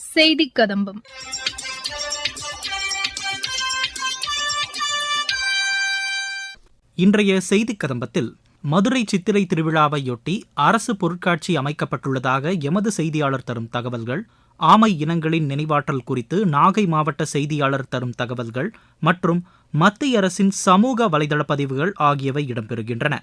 செய்தி கதம்பம் இன்றைய செய்திக் கதம்பத்தில் மதுரை சித்திரை திருவிழாவையொட்டி அரசு பொருட்காட்சி அமைக்கப்பட்டுள்ளதாக எமது செய்தியாளர் தரும் தகவல்கள் ஆமை இனங்களின் நினைவாற்றல் குறித்து நாகை மாவட்ட செய்தியாளர் தரும் தகவல்கள் மற்றும் மத்திய அரசின் சமூக வலைதள பதிவுகள் ஆகியவை இடம்பெறுகின்றன.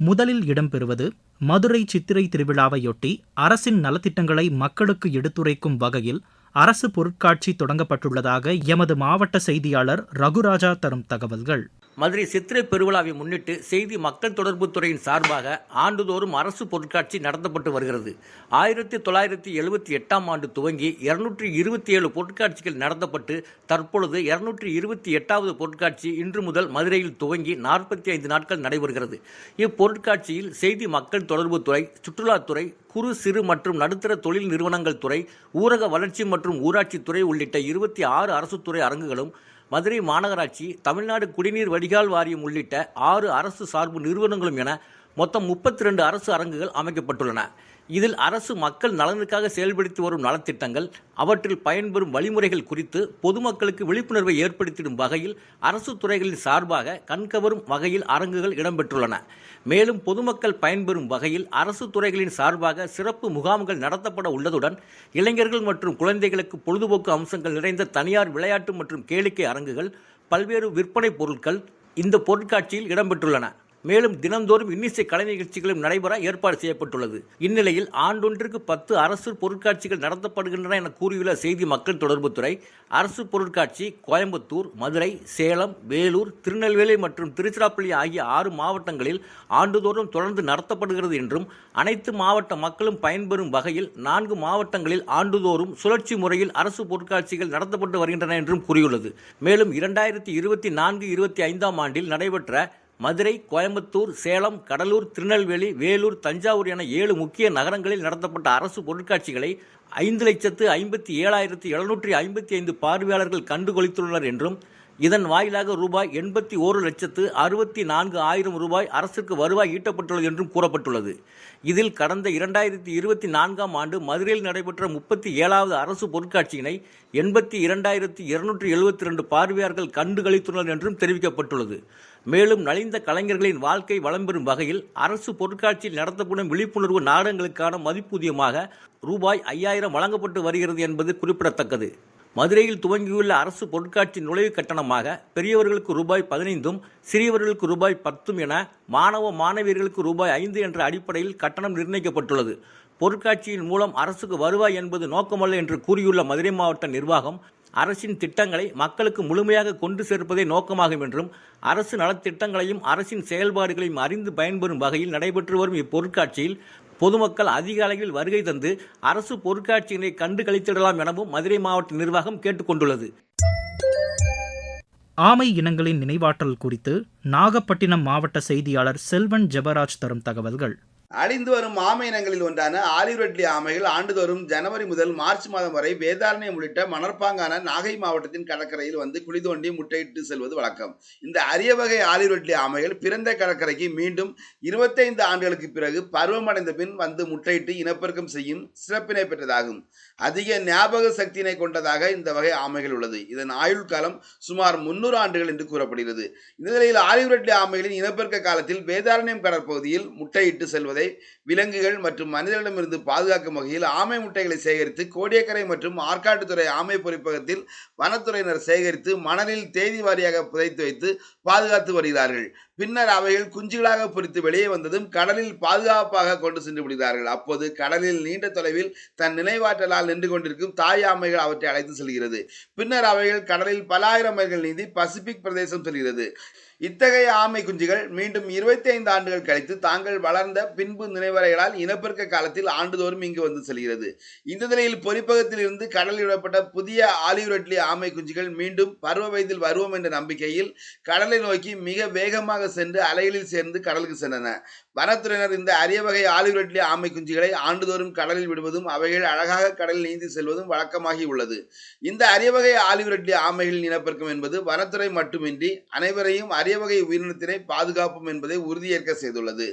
முதலில் இடம்பெறுவது மதுரை சித்திரை திருவிழாவையொட்டி அரசின் நலத்திட்டங்களை மக்களுக்கு எடுத்துரைக்கும் வகையில் அரசு பொருட்காட்சி தொடங்கப்பட்டுள்ளதாக எமது மாவட்ட செய்தியாளர் ரகுராஜா தரும் தகவல்கள். மதுரை சித்திரை பெருவிழாவை முன்னிட்டு செய்தி மக்கள் தொடர்பு துறையின் சார்பாக ஆண்டுதோறும் அரசு பொருட்காட்சி நடத்தப்பட்டு வருகிறது. ஆயிரத்தி தொள்ளாயிரத்தி எழுபத்தி எட்டாம் ஆண்டு துவங்கி இருநூற்றி இருபத்தி ஏழு பொருட்காட்சிகள் நடத்தப்பட்டு தற்பொழுது இருநூற்றி இருபத்தி எட்டாவது பொருட்காட்சி இன்று முதல் மதுரையில் துவங்கி நாற்பத்தி ஐந்து நாட்கள் நடைபெறுகிறது. இப்பொருட்காட்சியில் செய்தி மக்கள் தொடர்புத்துறை சுற்றுலாத்துறை குறு சிறு மற்றும் நடுத்தர தொழில் நிறுவனங்கள் துறை ஊரக வளர்ச்சி மற்றும் ஊராட்சித்துறை உள்ளிட்ட இருபத்தி ஆறு அரசு துறை அரங்குகளும் மதுரை மாநகராட்சி தமிழ்நாடு குடிநீர் வடிகால் வாரியம் உள்ளிட்ட ஆறு அரசு சார்பு நிறுவனங்களும் என மொத்தம் முப்பத்தி ரெண்டு அரசு அரங்குகள் அமைக்கப்பட்டுள்ளன. இதில் அரசு மக்கள் நலனுக்காக செயல்படுத்தி வரும் நலத்திட்டங்கள் அவற்றில் பயன்பெறும் வழிமுறைகள் குறித்து பொதுமக்களுக்கு விழிப்புணர்வை ஏற்படுத்திடும் வகையில் அரசு துறைகளின் சார்பாக கண்கவரும் வகையில் அரங்குகள் இடம்பெற்றுள்ளன. மேலும் பொதுமக்கள் பயன்பெறும் வகையில் அரசு துறைகளின் சார்பாக சிறப்பு முகாம்கள் நடத்தப்பட உள்ளதுடன் இளைஞர்கள் மற்றும் குழந்தைகளுக்கு பொழுதுபோக்கு அம்சங்கள் நிறைந்த தனியார் விளையாட்டு மற்றும் கேளிக்கை அரங்குகள் பல்வேறு விற்பனை பொருட்கள் இந்த பொருட்காட்சியில் இடம்பெற்றுள்ளன. மேலும் தினந்தோறும் இன்னிசை கலை நிகழ்ச்சிகளும் நடைபெற ஏற்பாடு செய்யப்பட்டுள்ளது. இந்நிலையில் ஆண்டொன்றிற்கு பத்து அரசு பொருட்காட்சிகள் நடத்தப்படுகின்றன என கூறியுள்ள செய்தி மக்கள் தொடர்புத்துறை அரசு பொருட்காட்சி கோயம்புத்தூர் மதுரை சேலம் வேலூர் திருநெல்வேலி மற்றும் திருச்சிராப்பள்ளி ஆகிய ஆறு மாவட்டங்களில் ஆண்டுதோறும் தொடர்ந்து நடத்தப்படுகிறது என்றும் அனைத்து மாவட்ட மக்களும் பயன்பெறும் வகையில் நான்கு மாவட்டங்களில் ஆண்டுதோறும் சுழற்சி முறையில் அரசு பொருட்காட்சிகள் நடத்தப்பட்டு வருகின்றன என்றும் கூறியுள்ளது. மேலும் இரண்டாயிரத்தி இருபத்தி நான்கு இருபத்தி ஐந்தாம் ஆண்டில் நடைபெற்ற மதுரை கோயம்புத்தூர் சேலம் கடலூர் திருநெல்வேலி வேலூர் தஞ்சாவூர் என ஏழு முக்கிய நகரங்களில் நடத்தப்பட்ட அரசு பொருட்காட்சிகளை ஐந்து லட்சத்து ஐம்பத்தி ஏழாயிரத்தி எழுநூற்றி ஐம்பத்தி ஐந்து பார்வையாளர்கள் கண்டுகொளித்துள்ளனர் என்றும் இதன் வாயிலாக ரூபாய் எண்பத்தி ஓரு லட்சத்து அறுபத்தி நான்கு ஆயிரம் ரூபாய் அரசுக்கு வருவாய் ஈட்டப்பட்டுள்ளது என்றும் கூறப்பட்டுள்ளது. இதில் கடந்த இரண்டாயிரத்தி இருபத்தி நான்காம் ஆண்டு மதுரையில் நடைபெற்ற முப்பத்தி ஏழாவது அரசு பொருட்காட்சியினை எண்பத்தி இரண்டாயிரத்தி இருநூற்றி எழுபத்தி ரெண்டு பார்வையாளர்கள் கண்டுகளித்துள்ளனர் என்றும் தெரிவிக்கப்பட்டுள்ளது. மேலும் நலிந்த கலைஞர்களின் வாழ்க்கை வளம் பெறும் வகையில் அரசு பொருட்காட்சியில் நடத்தப்படும் விழிப்புணர்வு நாடகங்களுக்கான மதிப்பூதியமாக ரூபாய் ஐயாயிரம் வழங்கப்பட்டு வருகிறது என்பது குறிப்பிடத்தக்கது. மதுரையில் துவங்கியுள்ள அரசு பொருட்காட்சி நுழைவு கட்டணமாக பெரியவர்களுக்கு ரூபாய் பதினைந்தும் சிறியவர்களுக்கு ரூபாய் பத்தும் என மாணவ மாணவியர்களுக்கு ரூபாய் ஐந்து என்ற அடிப்படையில் கட்டணம் நிர்ணயிக்கப்பட்டுள்ளது. பொருட்காட்சியின் மூலம் அரசுக்கு வருவாய் என்பது நோக்கமல்ல என்று கூறியுள்ள மதுரை மாவட்ட நிர்வாகம் அரசின் திட்டங்களை மக்களுக்கு முழுமையாக கொண்டு சேர்ப்பதே நோக்கமாகும் என்றும் அரசு நலத்திட்டங்களையும் அரசின் செயல்பாடுகளையும் அறிந்து பயன்பெறும் வகையில் நடைபெற்று வரும் இப்பொருட்காட்சியில் பொதுமக்கள் அதிக அளவில் வருகை தந்து அரசு பொருட்காட்சியினை கண்டு கழித்திடலாம் எனவும் மதுரை மாவட்ட நிர்வாகம் கேட்டுக்கொண்டுள்ளது. ஆமை இனங்களின் நினைவாற்றல் குறித்து நாகப்பட்டினம் மாவட்ட செய்தியாளர் செல்வன் ஜெபராஜ் தரும் தகவல்கள். அழிந்து வரும் ஆமை இனங்களில் ஒன்றான ஆலிவரெட்லி ஆமைகள் ஆண்டுதோறும் ஜனவரி முதல் மார்ச் மாதம் வரை வேதாரண்யம் உள்ளிட்ட மணற்பாங்கான நாகை மாவட்டத்தின் கடற்கரையில் வந்து குழி தோண்டி முட்டையிட்டு செல்வது வழக்கம். இந்த அரிய வகை ஆலிவரெட்லி ஆமைகள் பிறந்த கடற்கரைக்கு மீண்டும் இருபத்தைந்து ஆண்டுகளுக்கு பிறகு பருவமடைந்த பின் வந்து முட்டையிட்டு இனப்பெருக்கம் செய்யும் சிறப்பினை பெற்றதாகும். அதிக ஞாபக சக்தியினை கொண்டதாக இந்த வகை ஆமைகள் உள்ளது. இதன் ஆயுள் காலம் சுமார் முன்னூறு ஆண்டுகள் என்று கூறப்படுகிறது. இந்த நிலையில் ஆலிவரெட்லி ஆமைகளின் இனப்பெருக்க காலத்தில் வேதாரண்யம் கடற்பகுதியில் முட்டையிட்டு செல்வது விலங்குகள் மற்றும் மனிதர்களிடமிருந்து பாதுகாக்கும் வகையில் ஆமை முட்டைகளை சேகரித்து கோடியக்கரை மற்றும் ஆற்காட்டுத்துறை ஆமை பொறிப்பகத்தில் வனத்துறையினர் சேகரித்து மணலில் தேதி வாரியாக புதைத்து வைத்து பாதுகாத்து வருகிறார்கள். பின்னர் அவைகள் குஞ்சுகளாக பொறித்து வெளியே வந்ததும் கடலில் பாதுகாப்பாக கொண்டு சென்று விடுகிறார்கள். அப்போது கடலில் நீண்ட தொலைவில் தன் நினைவாற்றலால் நின்று கொண்டிருக்கும் தாய் ஆமைகள் அவற்றை அழைத்து செல்கிறது. பின்னர் அவைகள் கடலில் பல ஆயிரம் மைல்கள் நீந்தி பசிபிக் பிரதேசம் செல்கிறது. இத்தகைய ஆமை குஞ்சுகள் மீண்டும் இருபத்தி ஐந்து ஆண்டுகள் கழித்து தாங்கள் வளர்ந்த பின்பு நினைவறைகளால் இனப்பெருக்க காலத்தில் ஆண்டுதோறும் இங்கு வந்து செல்கிறது. இந்த நிலையில் பொறிப்பகத்தில் இருந்து கடலில் விடப்பட்ட புதிய ஆலிவுரட்லி ஆமை குஞ்சுகள் மீண்டும் பருவ வயதில் வருவோம் என்ற நம்பிக்கையில் கடலை நோக்கி மிக வேகமாக சென்று அலைகளில் சேர்ந்து கடலுக்கு சென்றன. வனத்துறையினர் இந்த அரிய வகை ஆலிவுரெட்லி ஆமை குஞ்சுகளை ஆண்டுதோறும் கடலில் விடுவதும் அவைகள் அழகாக கடலில் நீந்தி செல்வதும் வழக்கமாகி உள்ளது. இந்த அரிய வகை ஆலிவுரெட்லி ஆமைகளின் இனப்பெருக்கம் என்பது வனத்துறை மட்டுமின்றி அனைவரையும் அரிய வகை உயிரினத்தினை பாதுகாப்போம் என்பதை உறுதியேற்க செய்துள்ளது.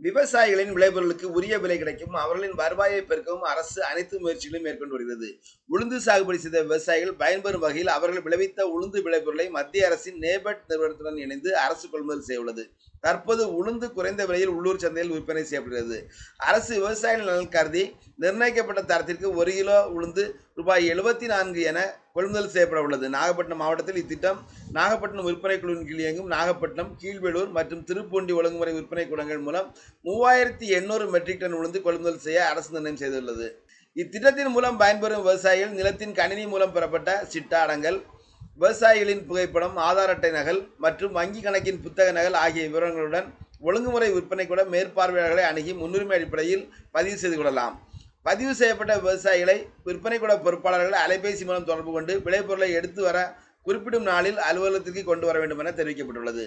விவசாயிகளின் விளைபொருளுக்கு உரிய விலை கிடைக்கும். அவர்களின் வருவாயை பெருக்கவும் அரசு அனைத்து முயற்சிகளையும் மேற்கொண்டு வருகிறது. உளுந்து சாகுபடி செய்த விவசாயிகள் பயன்பெறும் வகையில் அவர்கள் விளைவித்த உளுந்து விளைபொருளை மத்திய அரசின் நேபட் நிறுவனத்துடன் இணைந்து அரசு கொள்முதல் செய்ய உள்ளது. தற்போது உளுந்து குறைந்த விலையில் உள்ளூர் சந்தையில் விற்பனை செய்யப்படுகிறது. அரசு விவசாயிகள் நலன் கருதி நிர்ணயிக்கப்பட்ட தரத்திற்கு ஒரு கிலோ உளுந்து ரூபாய் எழுபத்தி நான்கு என கொள்முதல் செய்யப்பட உள்ளது. நாகப்பட்டினம் மாவட்டத்தில் இத்திட்டம் நாகப்பட்டினம் விற்பனை குழுவின் கீழ் இயங்கும். நாகப்பட்டினம் கீழ்வேலூர் மற்றும் திருப்பூண்டி ஒழுங்குமுறை விற்பனை கூடங்கள் மூலம் மூவாயிரத்தி எண்ணூறு மெட்ரிக் டன் உளுந்து கொள்முதல் செய்ய அரசு நிர்ணயம் செய்துள்ளது. இத்திட்டத்தின் மூலம் பயன்பெறும் விவசாயிகள் நிலத்தின் கணினி மூலம் பெறப்பட்ட சிட்டாடங்கள் விவசாயிகளின் புகைப்படம் ஆதார் அட்டை நகல் மற்றும் வங்கி கணக்கின் புத்தக நகல் ஆகிய விவரங்களுடன் ஒழுங்குமுறை விற்பனை கூட மேற்பார்வையாளர்களை அணுகி முன்னுரிமை அடிப்படையில் பதிவு செய்து கொள்ளலாம். பதிவு செய்யப்பட்ட விவசாயிகளை விற்பனை கூட பொறுப்பாளர்கள் அலைபேசி மூலம் தொடர்பு கொண்டு விளைபொருளை எடுத்து வர குறிப்பிடும் நாளில் அலுவலகத்திற்கு கொண்டு வர வேண்டும் என தெரிவிக்கப்பட்டுள்ளது.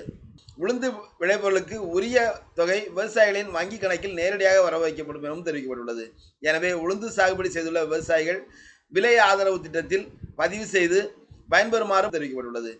உளுந்து விளைபொருளுக்கு உரிய தொகை விவசாயிகளின் வங்கி கணக்கில் நேரடியாக வர வைக்கப்படும் எனவும் தெரிவிக்கப்பட்டுள்ளது. எனவே உளுந்து சாகுபடி செய்துள்ள விவசாயிகள் விலை ஆதரவு திட்டத்தில் பதிவு செய்து பயன்பெறுமாறு தெரிவிக்கப்பட்டுள்ளது.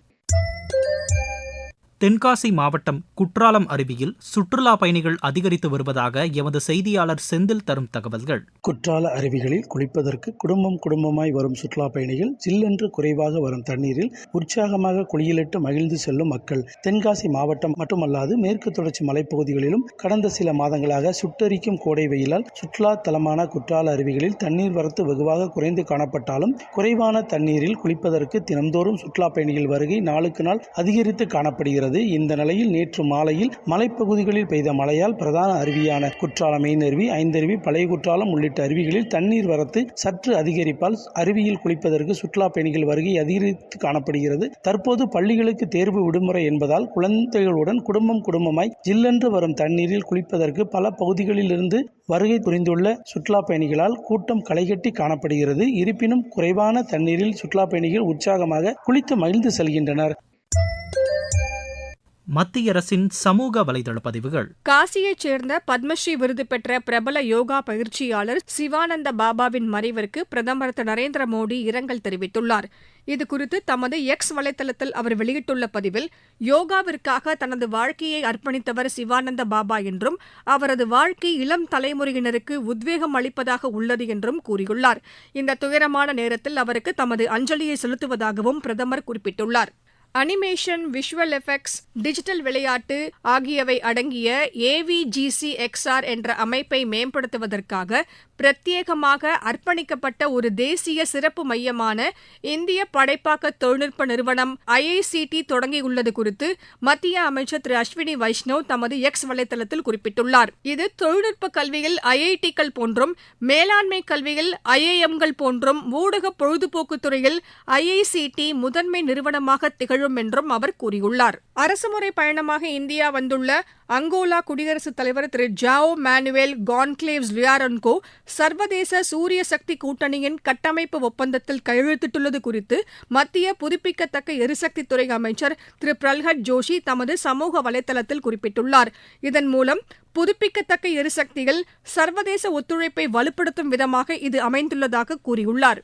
தென்காசி மாவட்டம் குற்றாலம் அருவியில் சுற்றுலா பயணிகள் அதிகரித்து வருவதாக எமது செய்தியாளர் செந்தில் தரும் தகவல்கள். குற்றால அருவிகளில் குளிப்பதற்கு குடும்பம் குடும்பமாய் வரும் சுற்றுலா பயணிகள் சில்லென்று குறைவாக வரும் தண்ணீரில் உற்சாகமாக குளியலிட்டு மகிழ்ந்து செல்லும் மக்கள். தென்காசி மாவட்டம் மட்டுமல்லாது மேற்கு தொடர்ச்சி மலைப்பகுதிகளிலும் கடந்த சில மாதங்களாக சுட்டரிக்கும் கோடை வெயிலால் சுற்றுலா தலமான குற்றால அருவிகளில் தண்ணீர் வரத்து வெகுவாக குறைந்து காணப்பட்டாலும் குறைவான தண்ணீரில் குளிப்பதற்கு தினந்தோறும் சுற்றுலா பயணிகள் வருகை நாளுக்கு நாள் அதிகரித்து காணப்படுகிறது. இந்த நிலையில் நேற்று மாலையில் மலைப்பகுதிகளில் பெய்த மழையால் பிரதான அருவியான குற்றாலம் மெயினருவி ஐந்தருவி பழைய குற்றாலம் உள்ளிட்ட அருவிகளில் தண்ணீர் வரத்து சற்று அதிகரிப்பால் அருவியில் குளிப்பதற்கு சுற்றுலா பயணிகள் வருகை அதிகரித்து காணப்படுகிறது. தற்போது பள்ளிகளுக்கு தேர்வு விடுமுறை என்பதால் குழந்தைகளுடன் குடும்பம் குடும்பமாய் ஜில்லென்று வரும் தண்ணீரில் குளிப்பதற்கு பல பகுதிகளிலிருந்து வருகை புரிந்துள்ள சுற்றுலா பயணிகளால் கூட்டம் களைகட்டி காணப்படுகிறது. இருப்பினும் குறைவான தண்ணீரில் சுற்றுலா பயணிகள் உற்சாகமாக குளித்து மகிழ்ந்து செல்கின்றனர். மத்திய அரசின் சமூக வலைதள பதிவுகள். காசியைச் சேர்ந்த பத்மஸ்ரீ விருது பெற்ற பிரபல யோகா பயிற்சியாளர் சிவானந்த பாபாவின் மறைவிற்கு பிரதமர் திரு. நரேந்திர மோடி இரங்கல் தெரிவித்துள்ளார். இதுகுறித்து தமது எக்ஸ் வலைதளத்தில் அவர் வெளியிட்டுள்ள பதிவில் யோகாவிற்காக தனது வாழ்க்கையை அர்ப்பணித்தவர் சிவானந்த பாபா என்றும் அவரது வாழ்க்கை இளம் தலைமுறையினருக்கு உத்வேகம் அளிப்பதாக உள்ளது என்றும் கூறியுள்ளார். இந்த துயரமான நேரத்தில் அவருக்கு தமது அஞ்சலியை செலுத்துவதாகவும் பிரதமர் குறிப்பிட்டுள்ளார். அனிமேஷன் விஷுவல் எஃபெக்ட்ஸ் டிஜிட்டல் விளையாட்டு ஆகியவை அடங்கிய ஏவிஜிசி எக்ஸ்ஆர் என்ற அமைப்பை மேம்படுத்துவதற்காக பிரத்யேகமாக அர்ப்பணிக்கப்பட்ட ஒரு தேசிய சிறப்பு மையமான இந்திய படைப்பாக்க தொழில்நுட்ப நிறுவனம் ஐஐசிடி தொடங்கியுள்ளது குறித்து மத்திய அமைச்சர் திரு அஸ்வினி வைஷ்ணவ் தமது எக்ஸ் வலைதளத்தில் குறிப்பிட்டுள்ளார். இது தொழில்நுட்ப கல்வியில் ஐஐடிக்கள் போன்றும் மேலாண்மை கல்வியில் ஐஐஎம்கள் போன்றும் ஊடக பொழுதுபோக்கு துறையில் ஐஐசிடி முதன்மை நிறுவனமாக திகழும் என்றும் அவர் கூறியுள்ளார். அரசுமுறை பயணமாக இந்தியா வந்துள்ள அங்கோலா குடியரசுத் தலைவர் திரு ஜாவோ மானுவேல் கான்க்ளேவ்ஸ் லியாரன்கோ சர்வதேச சூரிய சக்தி கூட்டணியின் கட்டமைப்பு ஒப்பந்தத்தில் கையெழுத்திட்டுள்ளது குறித்து மத்திய புதுப்பிக்கத்தக்க எரிசக்தித்துறை அமைச்சர் திரு பிரல்ஹத் ஜோஷி தமது சமூக வலைதளத்தில் குறிப்பிட்டுள்ளார். இதன் மூலம் புதுப்பிக்கத்தக்க எரிசக்தியில் சர்வதேச ஒத்துழைப்பை வலுப்படுத்தும் விதமாக இது அமைந்துள்ளதாக கூறியுள்ளார்.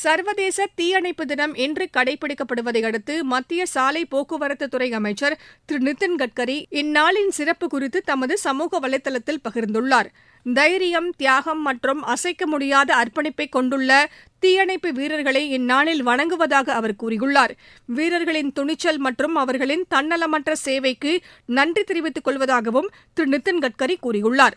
சர்வதேச தீயணைப்பு தினம் இன்று கடைபிடிக்கப்படுவதை அடுத்து மத்திய சாலை போக்குவரத்து துறை அமைச்சர் திரு நிதின் கட்கரி இந்நாளின் சிறப்பு குறித்து தமது சமூக வலைதளத்தில் பகிர்ந்துள்ளார். தைரியம் தியாகம் மற்றும் அசைக்க முடியாத அர்ப்பணிப்பை கொண்டுள்ள தீயணைப்பு வீரர்களை இந்நாளில் வணங்குவதாக அவர் கூறியுள்ளார். வீரர்களின் துணிச்சல் மற்றும் அவர்களின் தன்னலமற்ற சேவைக்கு நன்றி தெரிவித்துக் கொள்வதாகவும் திரு நிதின் கட்கரி கூறியுள்ளார்.